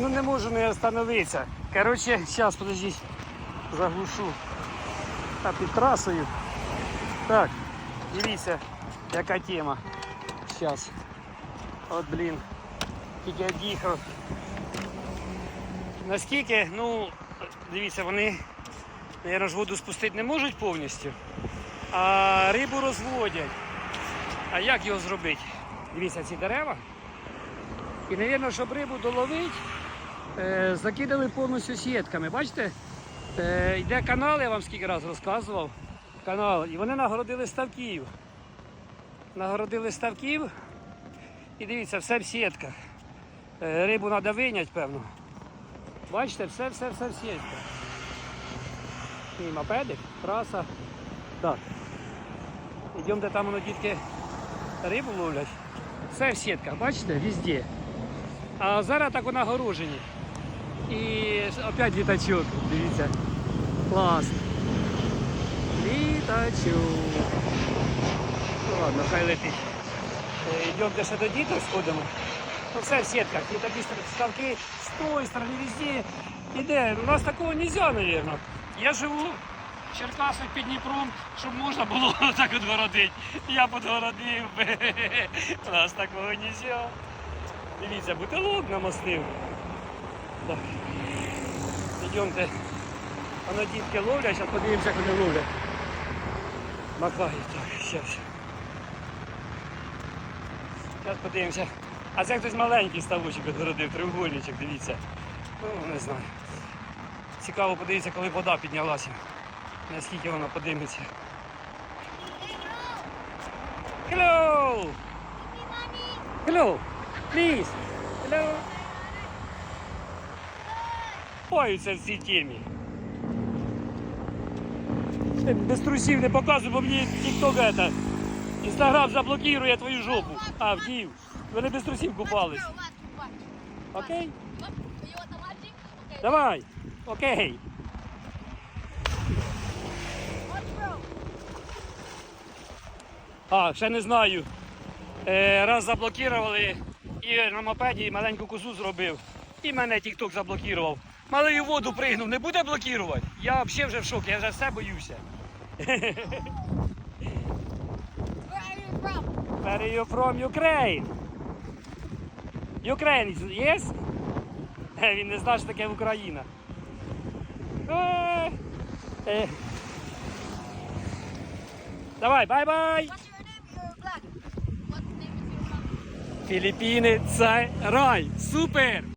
Ну не можу не остановитися. Коротше, зараз, подождіть, заглушу. Та під трасою. Так, дивіться, яка тема. Зараз. От блін. Тільки од'їхав. Наскільки, ну, дивіться, вони, наверное, ж воду спустити не можуть повністю, а рибу розводять. А як його зробити? Дивіться, ці дерева. І, мабуть, щоб рибу доловити, закидали повністю сітками. Бачите? Е, йде канал, я вам скільки разів розказував. Канал. І вони нагородили ставків. Нагородили ставків. І дивіться, все в сітках. Е, рибу треба виняти, певно. Бачите, все, все, все в сітках. І мопедик, траса. Так. Йдемо, де там воно дітки рибу ловлять. Все в сітках, бачите, везде. А зараз так воно огорожені. І опять літачок, дивіться. Клас. Літачок. Ну ладно, хай летить. Е, Йдемте ще до діток сходимо. Ну все в сітках. І такі ставки з тої сторони везде. Іде. У нас такого не можна, мабуть. Я живу в Черкасах під Дніпром, щоб можна було так от городити. Я подгородив. У нас такого не можна. Дивіться, бутилок намостив. Так. Йдемте. Воно дітки ловлять, зараз подивимося, як вони ловлять. Макають. Так, зараз. Зараз подивимося. А це хтось маленький ставочок відгородив, треугольничок, дивіться. Ну, не знаю. Цікаво подивитися, коли вода піднялася. Наскільки вона подиметься. Hello! Hello! Please! Hello! Паються в цій темі. Без трусів не показуй, бо мені это. Інстаграм заблокує твою жопу. А, вдів. Вони без трусів купались. Окей? Давай. Окей. А, ще не знаю. Е, раз заблокували і на мопеді маленьку козу зробив. І мене TikTok заблокував. Малий у воду пригнув, не буде блокувати? Я взагалі вже в шокі, я вже все боюся. Where are you from Ukraine? Ukraine, yes? Він не знає, що таке Україна. Е, е. Давай, бай-бай! Філіппіни це рай! Супер!